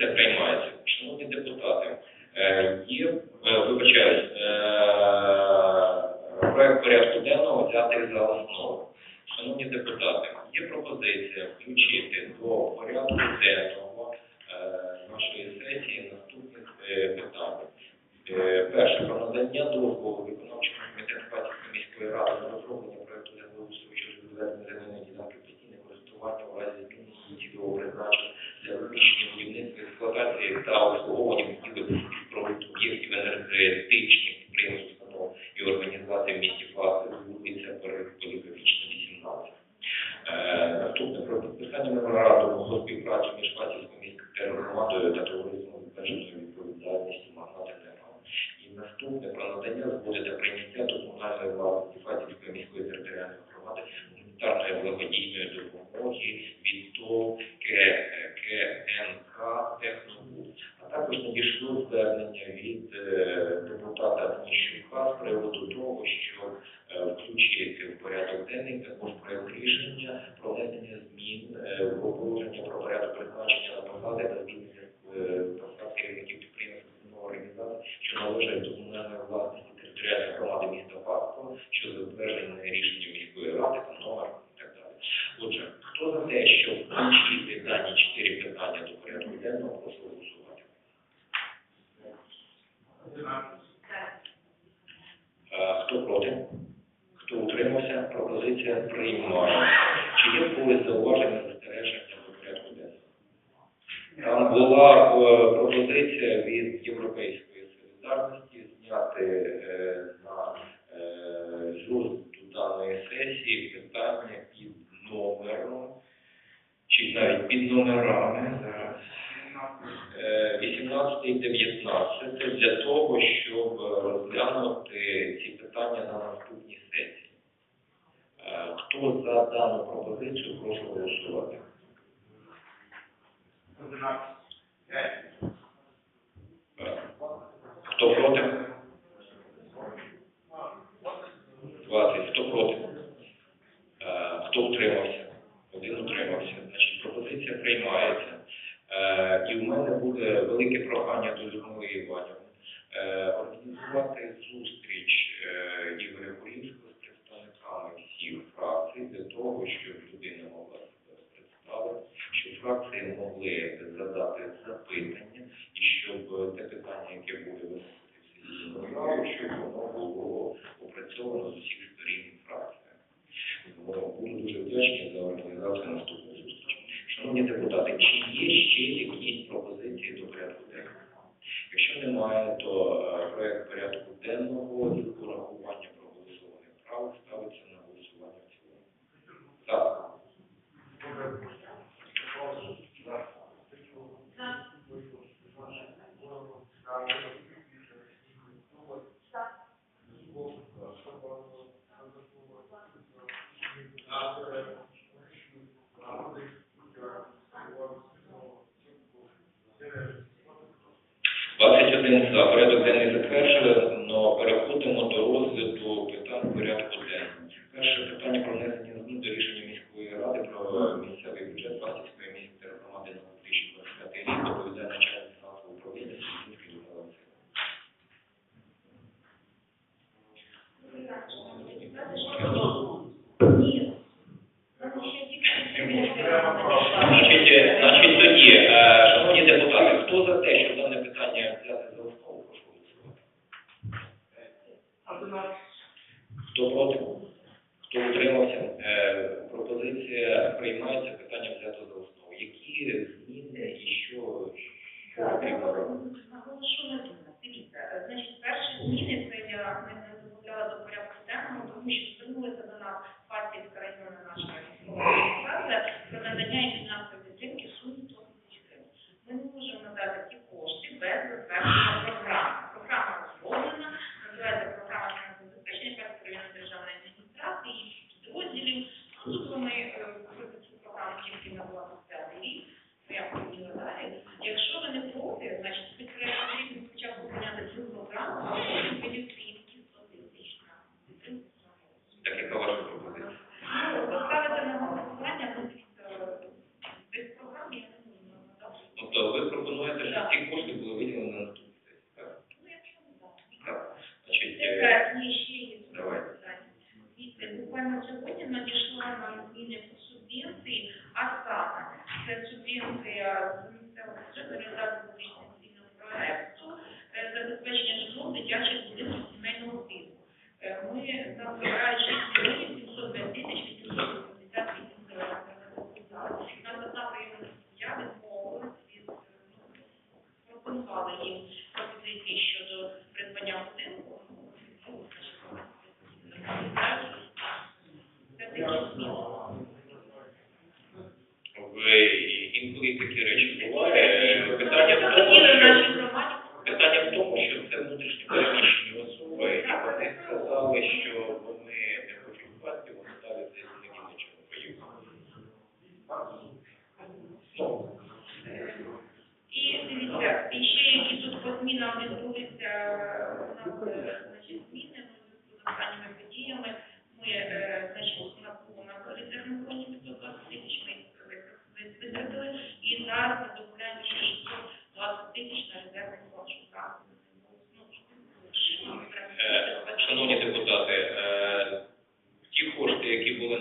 це приймається. Шановні депутати, е, є, е, вибачаюсь, е, проект порядку денного взятий за основу. власності Фатівської міської територіальної громади Хто проти? Хто утримався? Пропозиція приймає. Чи є в зауваження застереження до порядку денного? Там була е, пропозиція від Європейської солідарності зняти е, на е, розгляду даної сесії питання під номером, чи навіть під номерами зараз 18 і 19 для того, щоб буде велике прохання до tendenza avrebbe benefic pressure 11. Хто проти? Хто утримався? Е, пропозиція приймається, питання взято за основу. Які зміни і що потрібно ну, робити? Наголошу на Дивіться, е, значить, перші зміни.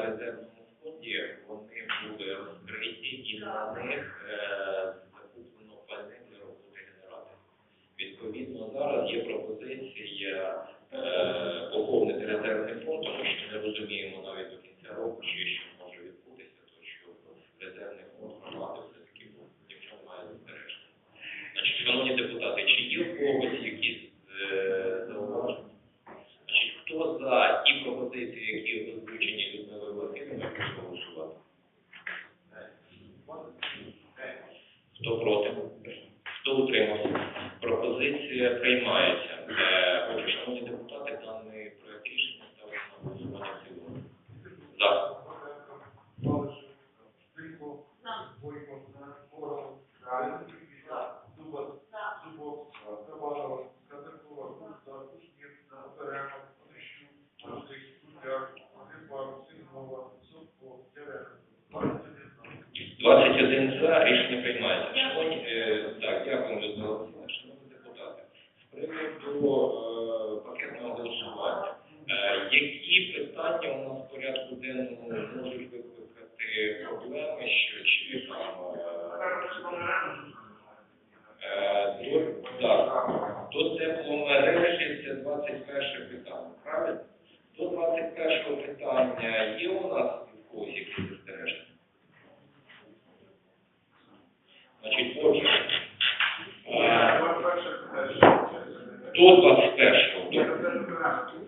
belajar todo aspecto do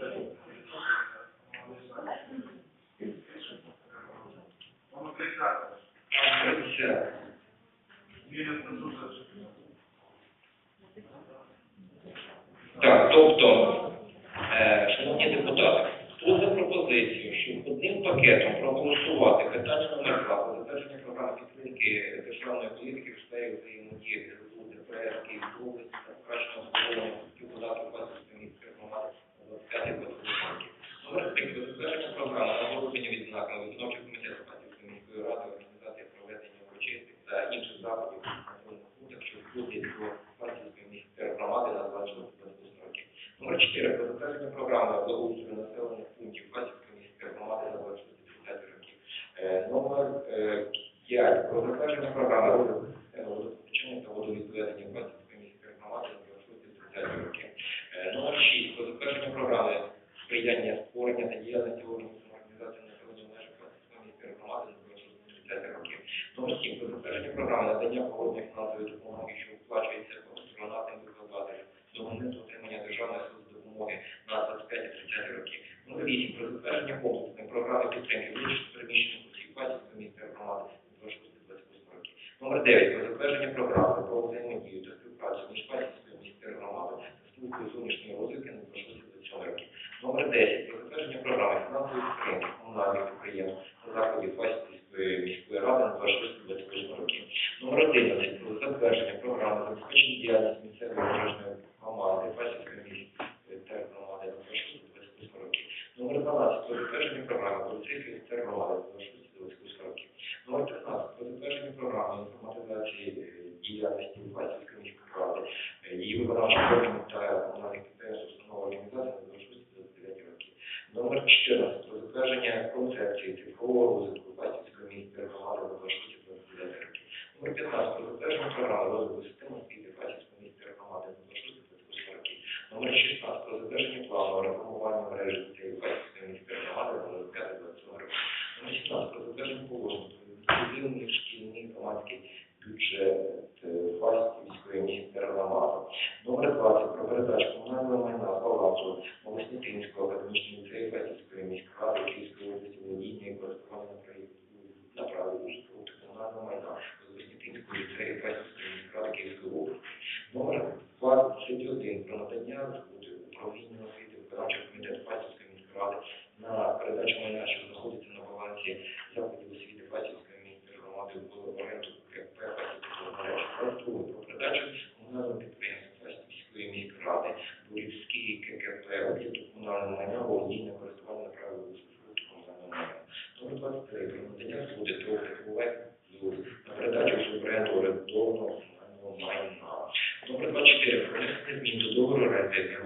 Київського міської громади на 20 років. Номер 4. Про затвердження програми благоустрою населених пунктів Хасівської міської громади на 20 років. Е, номер е, 5. Про затвердження зовнішньої розвідки на завжди за роки. Номер 10. Про затвердження програми фінансової підтримки комунальних підприємств та закладів Васильської міської ради на 26-28 років. Номер 11. Про затвердження програми забезпечення діяльності місцевої пожежної громади Васильської міської громади на 26-28 років. Номер 12. Про затвердження програми поліцейської громади also, mostly things go up in 23 про надання згоди трьох регулярів на передачу в субренду орендованого комунального майна. Номер 24 про внесення змін до договору оренди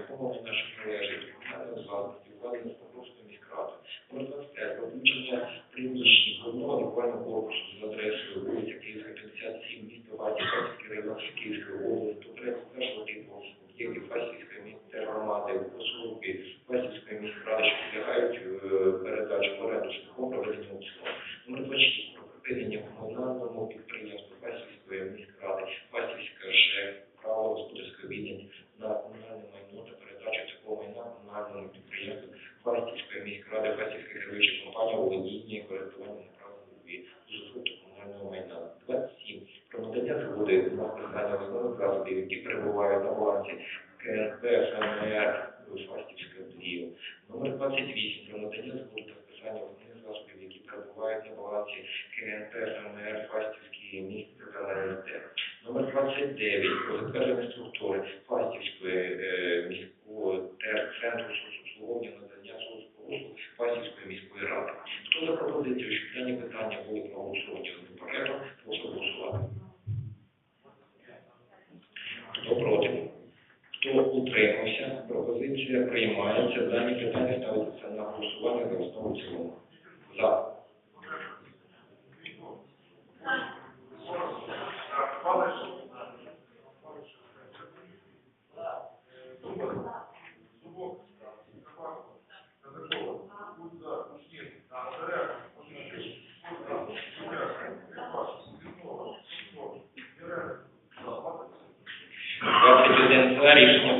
доходи на виконання основних які перебувають на балансі КНП, ФНР, Шмартівської ДІО. Номер 28 studies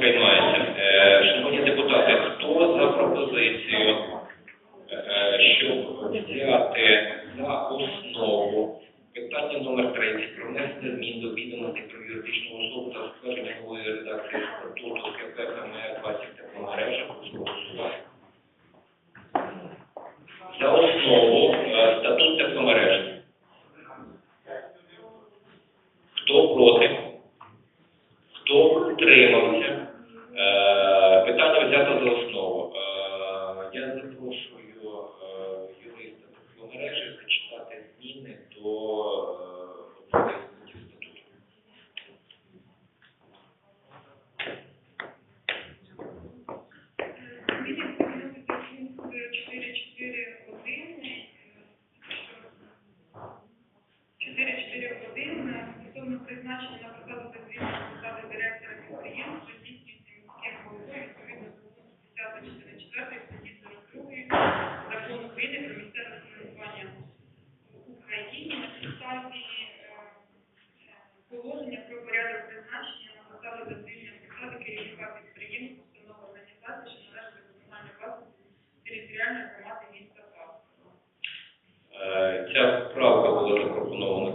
правка була запропонована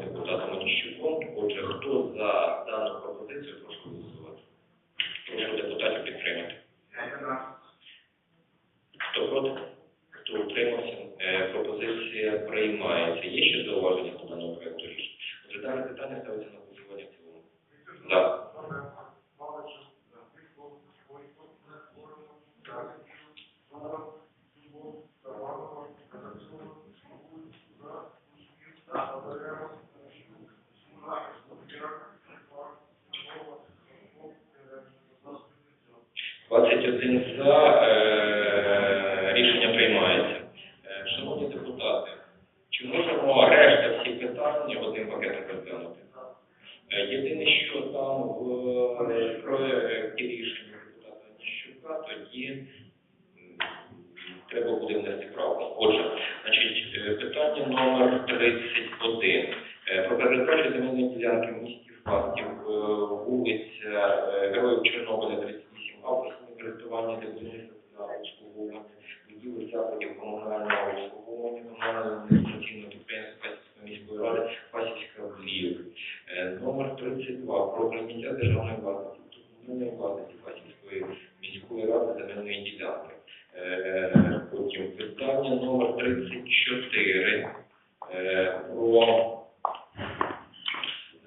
Єдине, що там в е, про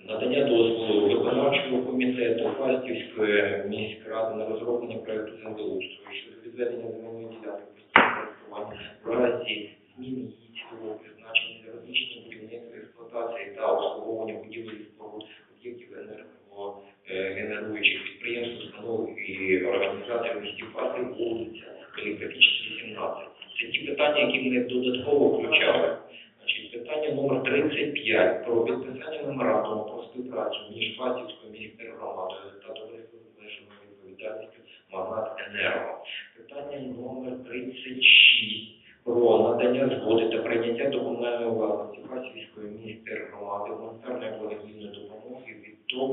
надання дозволу виконавчого комітету Фастівської міськради на розроблення проєкту землеустрою.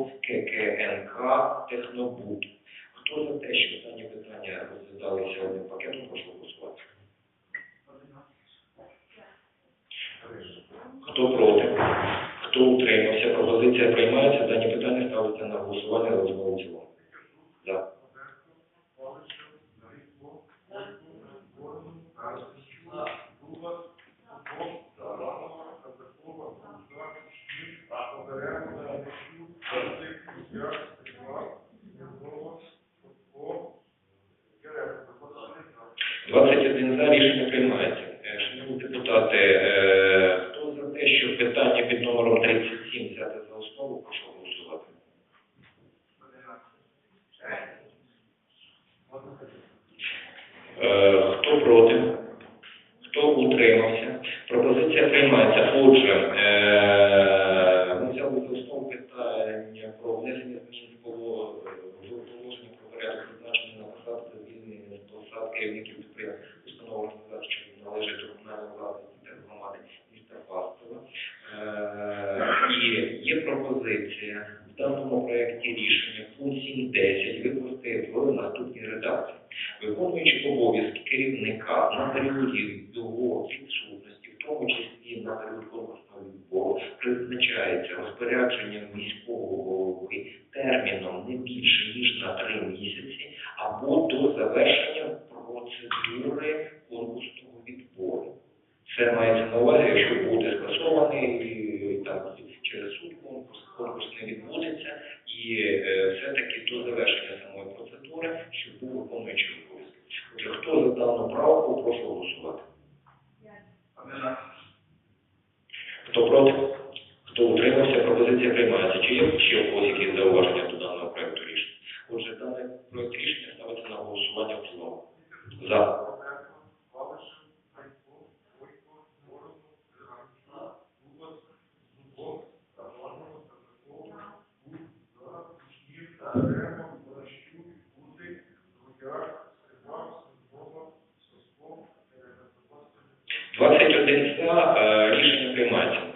КОВ, ККНК, Технобуд. Хто за те, що дані питання розглядалися одним пакетом, прошу голосувати. Хто проти? Хто утримався? Пропозиція приймається, дані питання ставиться на голосування. English and Finland. завершенню 21 СА е, рішення приймається.